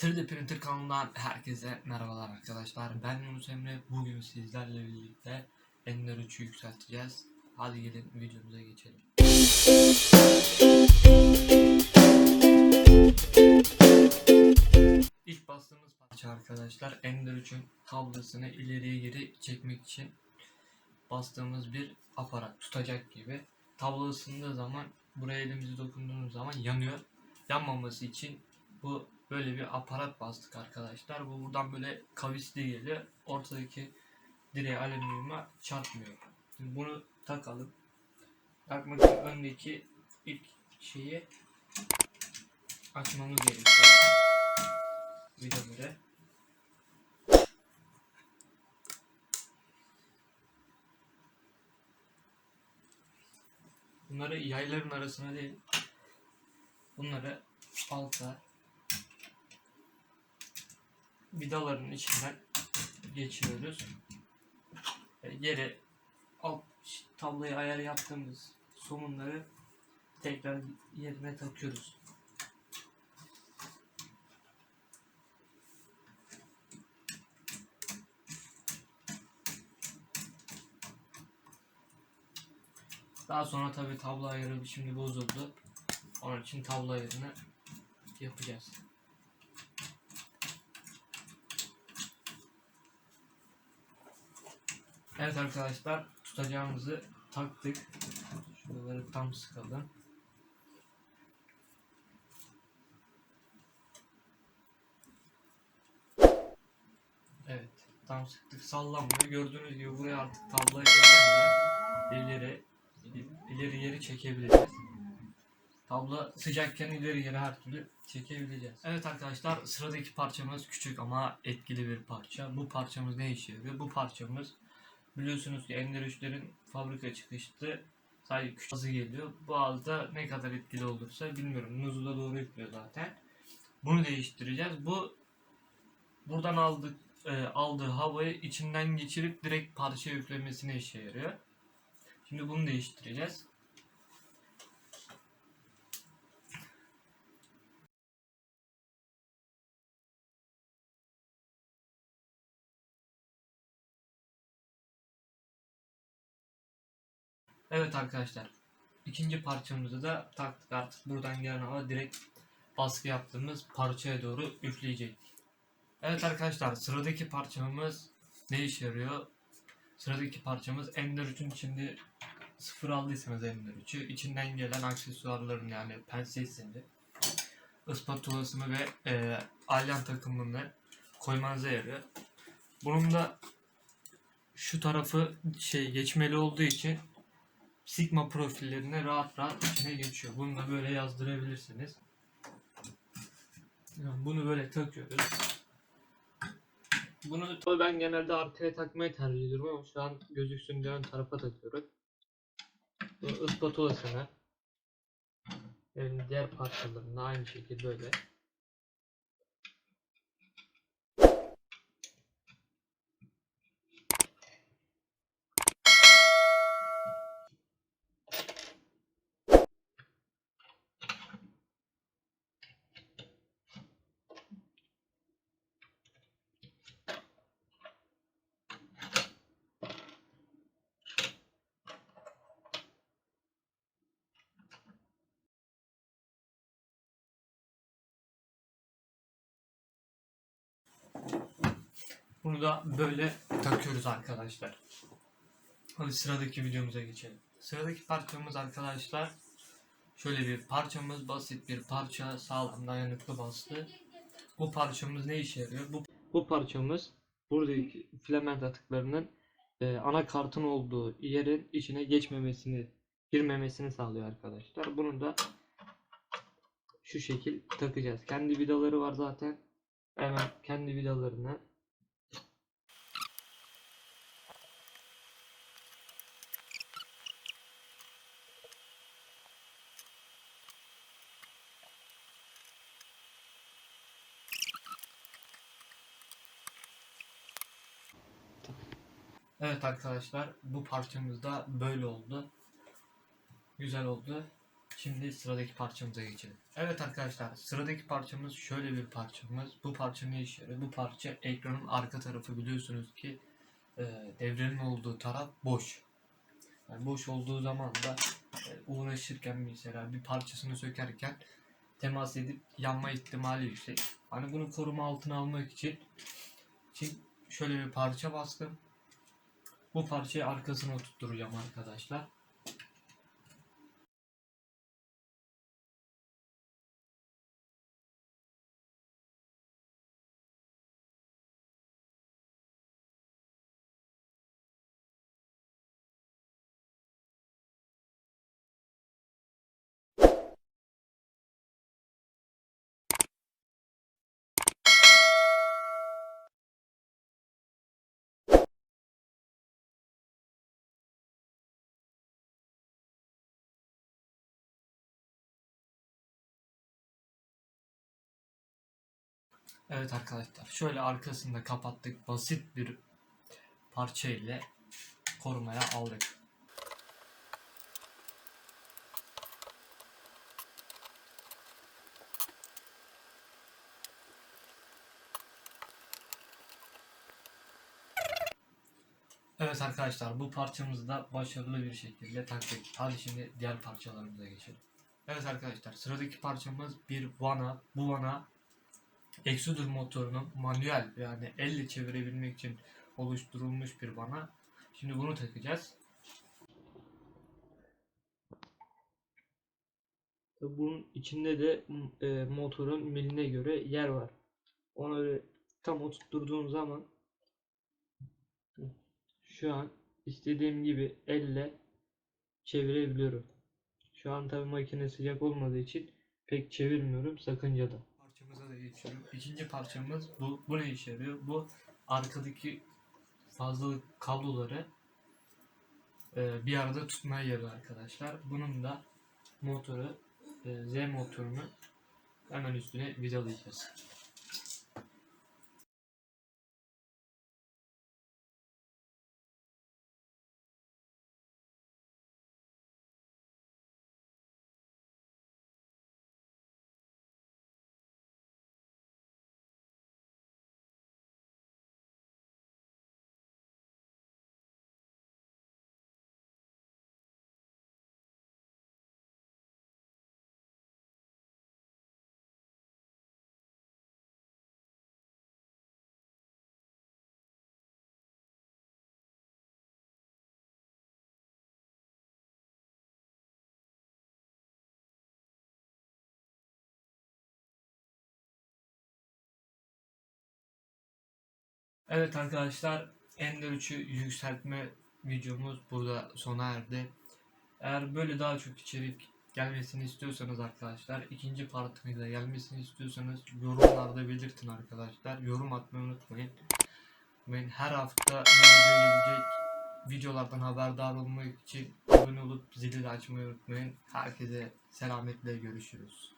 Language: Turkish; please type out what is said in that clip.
3D Printer kanalından herkese merhabalar arkadaşlar. Ben Yunus Emre. Bugün sizlerle birlikte Ender 3'ü yükselteceğiz. Hadi gelin videomuza geçelim. İlk bastığımız parça arkadaşlar Ender 3'ün kablosunu ileriye geri çekmek için bastığımız bir aparat tutacak gibi. Tablo ısındığı zaman buraya elimizi dokunduğumuz zaman yanıyor. Yanmaması için bu böyle bir aparat bastık arkadaşlar. Bu buradan böyle kavisli geliyor. Ortadaki direğe alüminyuma çarpmıyor. Şimdi bunu takalım. Takmak için öndeki ilk şeyi açmamız gerekiyor. Vidaları. Bunları yayların arasına değil. Bunları alta vidaların içinden geçiriyoruz. Ve Geri alt tabloya ayar yaptığımız somunları tekrar yerine takıyoruz. Daha sonra tabi tablo ayarı şimdi bozuldu. Onun için tablo ayarını yapacağız. Evet arkadaşlar tutacağımızı taktık. Şuraları tam sıkalım. Evet tam sıktık sallanmıyor. Gördüğünüz gibi buraya artık önemli ileri ileri geri çekebiliriz. Tablo sıcakken ileri geri her türlü çekebileceğiz. Evet arkadaşlar sıradaki parçamız küçük ama etkili bir parça. Bu parçamız ne işe yarıyor? Bu parçamız biliyorsunuz ki Ender 3'lerin fabrika çıkışlı sadece küçük azı geliyor. Bu azda ne kadar etkili olursa bilmiyorum. Nuzula doğru yüklüyor zaten. Bunu değiştireceğiz. Bu buradan aldık e, aldığı havayı içinden geçirip direkt parça yüklemesine işe yarıyor. Şimdi bunu değiştireceğiz. Evet arkadaşlar. ikinci parçamızı da taktık artık buradan gelen hava direkt baskı yaptığımız parçaya doğru üfleyecek. Evet arkadaşlar sıradaki parçamız ne işe yarıyor? Sıradaki parçamız Ender 3'ün içinde sıfır aldıysanız Ender 3'ü içinden gelen aksesuarların yani pensesini, ıspatulasını ve e, alyan takımını koymanıza yarıyor. Bunun da şu tarafı şey geçmeli olduğu için Sigma profillerine rahat rahat içine geçiyor. Bunu da böyle yazdırabilirsiniz. Yani bunu böyle takıyoruz. Bunu ben genelde arkaya takmayı tercih ediyorum ama şu an gözüksün diye ön tarafa takıyorum. Bu ıspatulasını evin diğer parçalarını aynı şekilde böyle Bunu da böyle takıyoruz arkadaşlar. Hadi sıradaki videomuza geçelim. Sıradaki parçamız arkadaşlar şöyle bir parçamız basit bir parça sağlam dayanıklı bastı. Bu parçamız ne işe yarıyor? Bu, bu parçamız buradaki filament atıklarının e, anakartın olduğu yerin içine geçmemesini girmemesini sağlıyor arkadaşlar. Bunu da şu şekil takacağız. Kendi vidaları var zaten. Hemen kendi vidalarını Evet arkadaşlar bu parçamız da böyle oldu. Güzel oldu. Şimdi sıradaki parçamıza geçelim. Evet arkadaşlar sıradaki parçamız şöyle bir parçamız. Bu parça ne işe yarıyor? Bu parça ekranın arka tarafı biliyorsunuz ki e, devrenin olduğu taraf boş. Yani boş olduğu zaman da e, uğraşırken mesela bir parçasını sökerken temas edip yanma ihtimali yüksek. Hani bunu koruma altına almak için, için şöyle bir parça bastım. Bu parçayı arkasına tutturacağım arkadaşlar. Evet arkadaşlar şöyle arkasını da kapattık. Basit bir parça ile korumaya aldık. Evet arkadaşlar bu parçamızı da başarılı bir şekilde taktık. Hadi şimdi diğer parçalarımıza geçelim. Evet arkadaşlar sıradaki parçamız bir vana. Bu vana Exodus motorunun manuel yani elle çevirebilmek için oluşturulmuş bir vana. Şimdi bunu takacağız. Bunun içinde de e, motorun miline göre yer var. Onu öyle tam oturtturduğum zaman şu an istediğim gibi elle çevirebiliyorum. Şu an tabi makine sıcak olmadığı için pek çevirmiyorum sakıncalı. Parçamıza da geçiyorum. İkinci parçamız bu. Bu ne işe yarıyor? Bu arkadaki fazlalık kabloları e, bir arada tutmaya yarıyor arkadaşlar. Bunun da motoru e, Z motorunu hemen üstüne vidalayacağız. Evet arkadaşlar Ender 3'ü yükseltme videomuz burada sona erdi. Eğer böyle daha çok içerik gelmesini istiyorsanız arkadaşlar ikinci partını da gelmesini istiyorsanız yorumlarda belirtin arkadaşlar. Yorum atmayı unutmayın. Ben her hafta video gelecek videolardan haberdar olmak için abone olup zili de açmayı unutmayın. Herkese selametle görüşürüz.